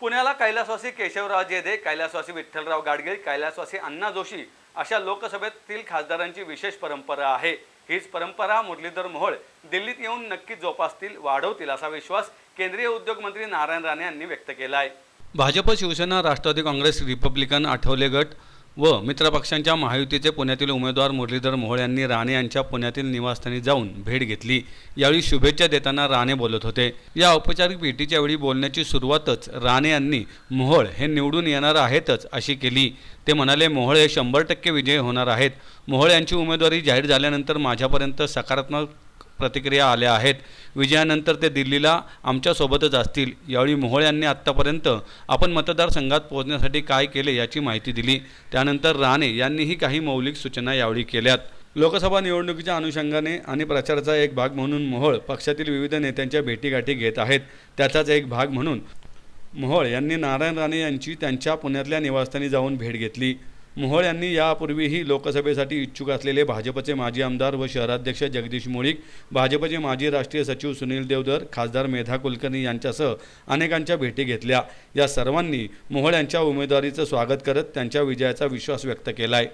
पुण्याला कैलासवासी केशवराव येदे कैलासवासी विठ्ठलराव गाडगीळ कैलासवासी अण्णा जोशी अशा लोकसभेतील खासदारांची विशेष परंपरा आहे. हीच परंपरा मुरलीधर मोहोळ दिल्लीत येऊन नक्की जोपासतील वाढवतील असा विश्वास केंद्रीय उद्योग मंत्री नारायण राणे यांनी व्यक्त केला आहे भाजप शिवसेना राष्ट्रवादी काँग्रेस रिपब्लिकन आठवले गट व मित्रपक्षांच्या महायुतीचे पुण्यातील उमेदवार मुरलीधर मोहोळ यांनी राणे यांच्या पुण्यातील निवासस्थानी जाऊन भेट घेतली. यावेळी शुभेच्छा देताना राणे बोलत होते. या औपचारिक भेटीच्या वेळी बोलण्याची सुरुवातच राणे यांनी मोहोळ हे निवडून येणार आहेतच अशी केली. ते म्हणाले मोहोळ हे शंभर टक्के विजयी होणार आहेत. मोहोळ यांची उमेदवारी जाहीर झाल्यानंतर माझ्यापर्यंत सकारात्मक प्रतिक्रिया आल्या आहेत. विजयानंतर ते दिल्लीला आमच्यासोबतच असतील. यावेळी मोहोळ यांनी आत्तापर्यंत आपण मतदारसंघात पोहोचण्यासाठी काय केले याची माहिती दिली. त्यानंतर राणे यांनीही काही मौलिक सूचना यावेळी केल्यात. लोकसभा निवडणुकीच्या अनुषंगाने आणि प्रचाराचा एक भाग म्हणून मोहोळ पक्षातील विविध नेत्यांच्या भेटीगाठी घेत आहेत. त्याचाच एक भाग म्हणून मोहोळ यांनी नारायण राणे यांची त्यांच्या पुण्यातल्या निवासस्थानी जाऊन भेट घेतली. मोहोळ यांनी यापूर्वीही लोकसभेसाठी इच्छुक असलेले भाजपचे माजी आमदार व शहराध्यक्ष जगदीश मुळीक भाजपचे माजी राष्ट्रीय सचिव सुनील देवधर खासदार मेधा कुलकर्णी यांच्यासह अनेकांच्या भेटी घेतल्या. या सर्वांनी मोहोळ यांच्या उमेदवारीचं स्वागत करत त्यांच्या विजयाचा विश्वास व्यक्त केला आहे